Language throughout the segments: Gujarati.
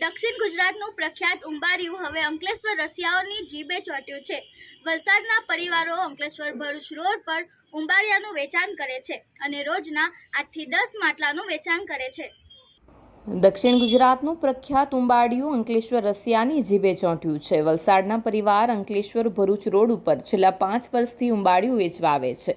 દક્ષિણ ગુજરાતનું પ્રખ્યાત ઉંબાડિયું હવે અંકલેશ્વર રસિયાઓની જીભે ચોટ્યું છે. વલસાડના પરિવારો અંકલેશ્વર ભરૂચ રોડ પર ઉંબાડિયાનું વેચાણ કરે છે અને રોજના આઠથી દસ માટલાનું વેચાણ કરે છે. દક્ષિણ ગુજરાતનું પ્રખ્યાત ઉંબાડિયું અંકલેશ્વર રસિયાની જીભે ચોંટ્યું છે. વલસાડના પરિવાર અંકલેશ્વર ભરૂચ રોડ ઉપર છેલ્લા પાંચ વર્ષથી ઉંબાડિયું વેચવા આવે છે.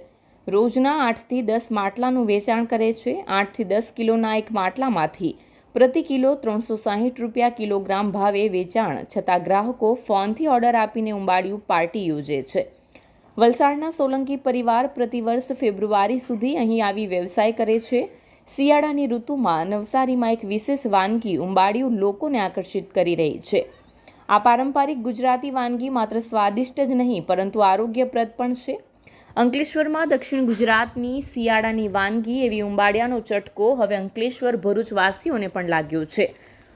રોજના આઠથી દસ માટલાનું વેચાણ કરે છે. આઠથી દસ કિલોના એક માટલામાંથી પ્રતિ કિલો ત્રણસો સાહીઠ રૂપિયા કિલોગ્રામ ભાવે વેચાણ, છતાં ગ્રાહકો ફોનથી ઓર્ડર આપીને ઉંબાડિયું પાર્ટી યોજે છે. વલસાડના સોલંકી પરિવાર પ્રતિવર્ષ ફેબ્રુઆરી સુધી અહીં આવી વ્યવસાય કરે છે. શિયાળાની ઋતુમાં નવસારીમાં એક વિશેષ વાનગી ઉંબાડિયું લોકોને આકર્ષિત કરી રહી છે. આ પારંપરિક ગુજરાતી વાનગી માત્ર સ્વાદિષ્ટ જ નહીં, પરંતુ આરોગ્યપ્રદ પણ છે. અંકલેશ્વરમાં દક્ષિણ ગુજરાતની શિયાળાની વાનગી એવી ઉંબાડિયાનો ચટકો હવે અંકલેશ્વર ભરૂચવાસીઓને પણ લાગ્યો છે.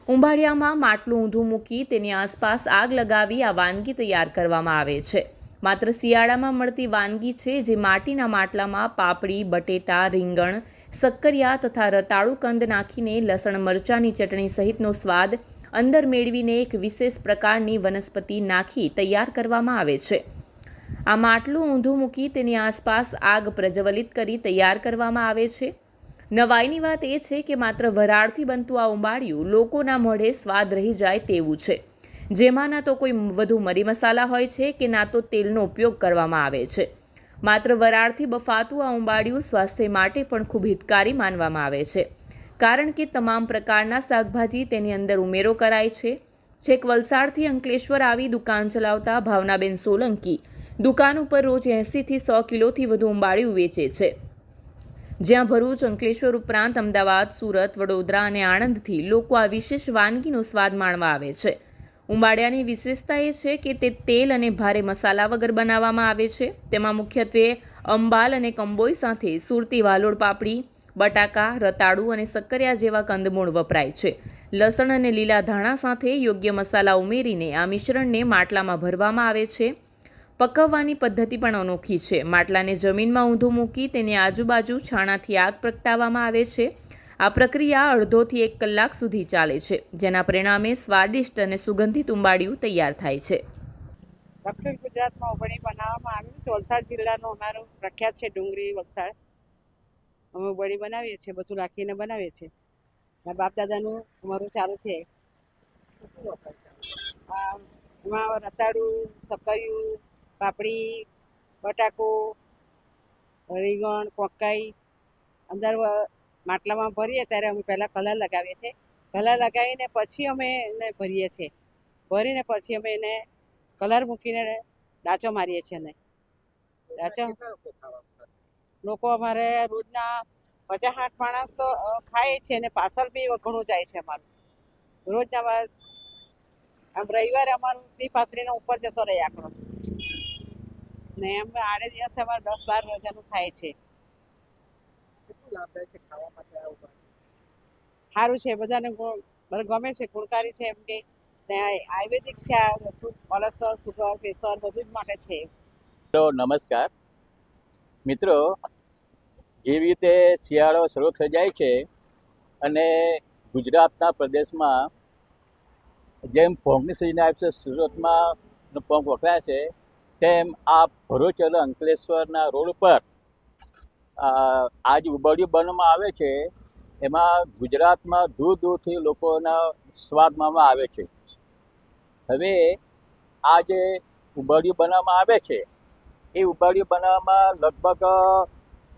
ઉંબાડિયામાં માટલું ઊંધું મૂકી તેની આસપાસ આગ લગાવી આ વાનગી તૈયાર કરવામાં આવે છે. માત્ર શિયાળામાં મળતી વાનગી છે જે માટીના માટલામાં પાપડી, બટેટા, રીંગણ, સક્કરિયા તથા રતાળુ કંદ નાખીને લસણ, મરચાંની ચટણી સહિતનો સ્વાદ અંદર મેળવીને એક વિશેષ પ્રકારની વનસ્પતિ નાખી તૈયાર કરવામાં આવે છે. આ માટલું ઊંધું મૂકી તેની આસપાસ આગ પ્રજ્વલિત કરી તૈયાર કરવામાં આવે છે. નવાઈની વાત એ છે કે માત્ર વરાળથી બનતું આ ઉંબાડિયું લોકોના મોઢે સ્વાદ રહી જાય તેવું છે. જેમાં ના તો કોઈ વધુ મરી મસાલા હોય છે કે ના તો તેલનો ઉપયોગ કરવામાં આવે છે. માત્ર વરાળથી બફાતું આ ઉંબાડિયું સ્વાસ્થ્ય માટે પણ ખૂબ હિતકારી માનવામાં આવે છે. કારણ કે તમામ પ્રકારના શાકભાજી તેની અંદર ઉમેરો કરાય છે. છેક વલસાડથી અંકલેશ્વર આવી દુકાન ચલાવતા ભાવનાબેન સોલંકી દુકાન ઉપર રોજ એંસીથી સો કિલોથી વધુ ઉંબાડિયું વેચે છે. જ્યાં ભરૂચ, અંકલેશ્વર ઉપરાંત અમદાવાદ, સુરત, વડોદરા અને આણંદથી લોકો આ વિશેષ વાનગીનો સ્વાદ માણવા આવે છે. ઉંબાડિયાની વિશેષતા એ છે કે તે તેલ અને ભારે મસાલા વગર બનાવવામાં આવે છે. તેમાં મુખ્યત્વે અંબાલ અને કંબોઈ સાથે સુરતી વાલોડ પાપડી, બટાકા, રતાળુ અને સક્કરિયા જેવા કંદમૂળ વપરાય છે. લસણ અને લીલા ધાણા સાથે યોગ્ય મસાલા ઉમેરીને આ મિશ્રણને માટલામાં ભરવામાં આવે છે. પકવવાની પદ્ધતિ પણ અનોખી છે. માટલાને જમીનમાં ઊંધું મૂકી તેની આજુબાજુ છાણાથી આગ પ્રગટાવવામાં આવે છે. આ પ્રક્રિયા અડધોથી એક કલાક સુધી ચાલે છે, જેના પરિણામે સ્વાદિષ્ટ અને સુગંધિત ઉંબાડિયું તૈયાર થાય છે. દક્ષિણ ગુજરાતમાં ઉભણી બનાવવામાં આવ્યું છે. વલસાડ જિલ્લાનો અમારો પ્રખ્યાત છે ડુંગળી વલસાડ. અમે ઉભણી બનાવીએ છીએ, બધું રાખીને બનાવીએ છીએ. બાપ દાદાનું અમારું ચાલુ છે. એમાં રતાળું, સક્કરિયું પાપડી, બટાકો રીંગણ કોકાઈ અંદર માટલામાં ભરીએ ત્યારે અમે પહેલાં કલર લગાવીએ છીએ. કલર લગાવીને પછી અમે એને ભરીએ છીએ. ભરીને પછી અમે એને કલર મૂકીને ડાચો મારીએ છીએ એને. ડાચો? લોકો અમારે રોજના પચાસ આઠ માણસ તો ખાય છે અને પાર્સલ બી ઘણું જાય છે અમારું. રોજના આમ રવિવારે અમારું ત્રી ઉપર જતો રહે આંકડો. ને એમ આડે દિવસે અમારે દસ બાર હજારનું થાય છે. સારું છે બધાને મને ગમે છે ગુણકારી છે એમ કે ને આયુર્વેદિક છે આ વસ્તુ કોલેસ્ટ્રોલ સુગર પ્રેશર બધું જ માટે છે. તો નમસ્કાર. મિત્રો જેવી રીતે શિયાળો શરૂ થઈ જાય છે અને ગુજરાતના પ્રદેશમાં જેમ પોંગની સિઝન આવે છે સુરતમાં પોંગ વપરાય છે તેમ આ ભરૂચ અંકલેશ્વરના રોડ પર આ આ જે ઉબડિયું બનવામાં આવે છે, એમાં ગુજરાતમાં દૂર દૂરથી લોકોના સ્વાદ માણવા આવે છે. હવે આ જે ઉબડિયું બનાવવામાં આવે છે. એ ઉબાડિયું બનાવવામાં લગભગ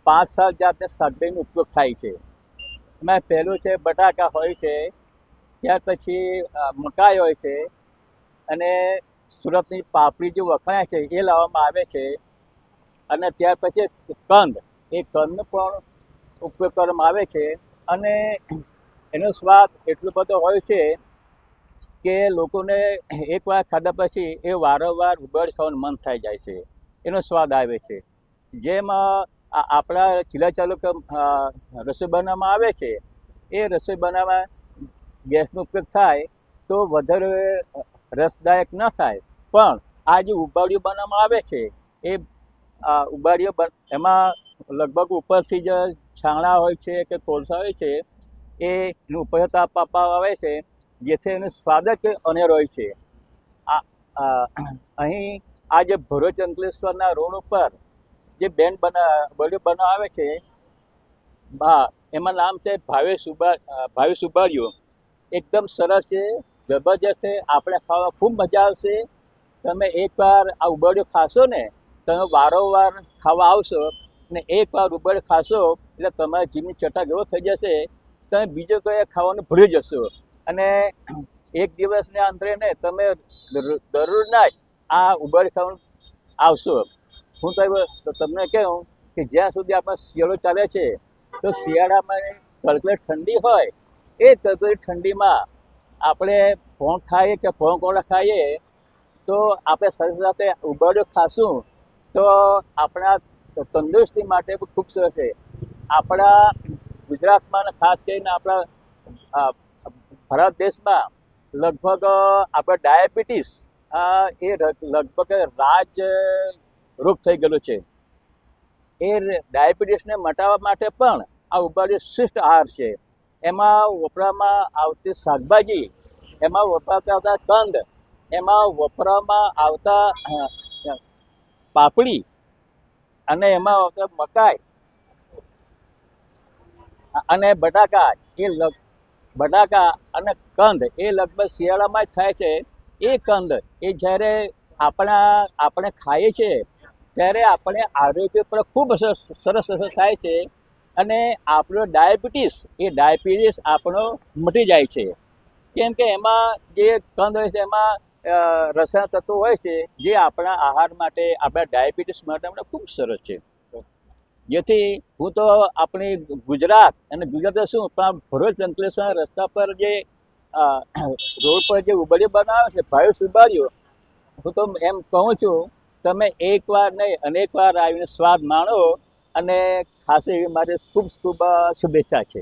પાંચ સાત જાતના શાકભાજીનો ઉપયોગ થાય છે. એમાં પહેલું છે બટાકા હોય છે, ત્યાર પછી મકાઈ હોય છે, અને સુરતની પાપડી જે વખણાય છે, એ લાવવામાં આવે છે. અને ત્યાર પછી કંદ, એ કંદનો પણ ઉપયોગ કરવામાં આવે છે. અને એનો સ્વાદ એટલો બધો હોય છે કે લોકોને એકવાર ખાધા પછી એ વારંવાર ઉબાડી ખાવાનું મન થઈ જાય છે. એનો સ્વાદ આવે છે. જેમ આપણા ચીલા ચાલુ રસોઈ બનાવવામાં આવે છે. એ રસોઈ બનાવવા ગેસનો ઉપયોગ થાય તો વધારે રસદાયક ન થાય. પણ આ જે ઉબાડિયું બનાવવામાં આવે છે, એ, આ ઉબાડિયું એમાં લગભગ ઉપરથી જે છાણા હોય છે કે કોલસા હોય છે એનું ઉપર આપવામાં આવે છે, જેથી એનો સ્વાદ જ અનેરો હોય છે. આ અહીં આ જે ભરૂચ અંકલેશ્વરના રોડ ઉપર જે બેન બના બળ્યું બનાવે છે હા એમાં નામ છે ભાવેશ ઉબા, ભાવેશ ઉબાડિયું. એકદમ સરસ છે. જબરજસ્ત આપણે ખાવા ખૂબ મજા આવશે. તમે એકવાર આ ઉબાડિયું ખાશો ને, તમે વારંવાર ખાવા આવશો ને એકવાર ઉબાડિયું ખાશો, એટલે તમારા જીમની ચટાક એવો થઈ જશે, તમે બીજું કોઈ ખાવાનું ભૂલી જશો. અને એક દિવસને અંતરે ને તમે દર- દરરોજના જ આ ઉબાડી ખાવાનું આવશો. હું તો તમને કહું કે જ્યાં સુધી આપણે શિયાળો ચાલે છે, તો શિયાળામાં કડકડ ઠંડી હોય. એ કડકડ ઠંડીમાં આપણે ભોંગ ખાઈએ કે ભોંગ કોળા ખાઈએ, તો આપણે સાથે સાથે ઉબાડ્યો ખાશું, તો આપણા તંદુરસ્તી માટે ખૂબ સરસ છે. આપણા ગુજરાતમાં ખાસ કરીને આપણા ભારત દેશમાં લગભગ આપણે ડાયાબિટીસ એ લગભગ રાજ રોગ થઈ ગયેલો છે. એ ડાયાબિટીસને મટાવવા માટે પણ આ ઉબાડી શ્રેષ્ઠ આહાર છે. એમાં વપરામાં આવતી શાકભાજી, એમાં વપરાતા આવતા કંદ, એમાં વપરામાં આવતા પાપડી અને એમાં આવતા મકાઈ અને બટાકા, એ બટાકા અને કંદ, એ લગભગ શિયાળામાં જ થાય છે. એ કંદ, એ જ્યારે આપણા, આપણે ખાઈએ છીએ, ત્યારે આપણે આરોગ્ય પર ખૂબ સરસ અસર થાય છે. અને આપણો ડાયાબિટીસ, એ ડાયાબિટીસ આપણો મટી જાય છે. કેમ કે એમાં જે કંદ હોય છે, એમાં રસાયણ તત્વો હોય છે, જે આપણા આહાર માટે, આપણા ડાયાબિટીસ માટે આપણે ખૂબ સરસ છે. જેથી હું તો આપણી ગુજરાત, અને ગુજરાત શું, પણ ભરૂચ અંકલેશ્વર રસ્તા પર જે રોડ પર જે ઉબડી બનાવે છે ભાઈ સુબારીઓ, હું તો એમ કહું છું, તમે એકવાર નહીં અનેકવાર આવીને સ્વાદ માણો અને ખાસ એવી મારી ખૂબ ખૂબ શુભેચ્છા છે.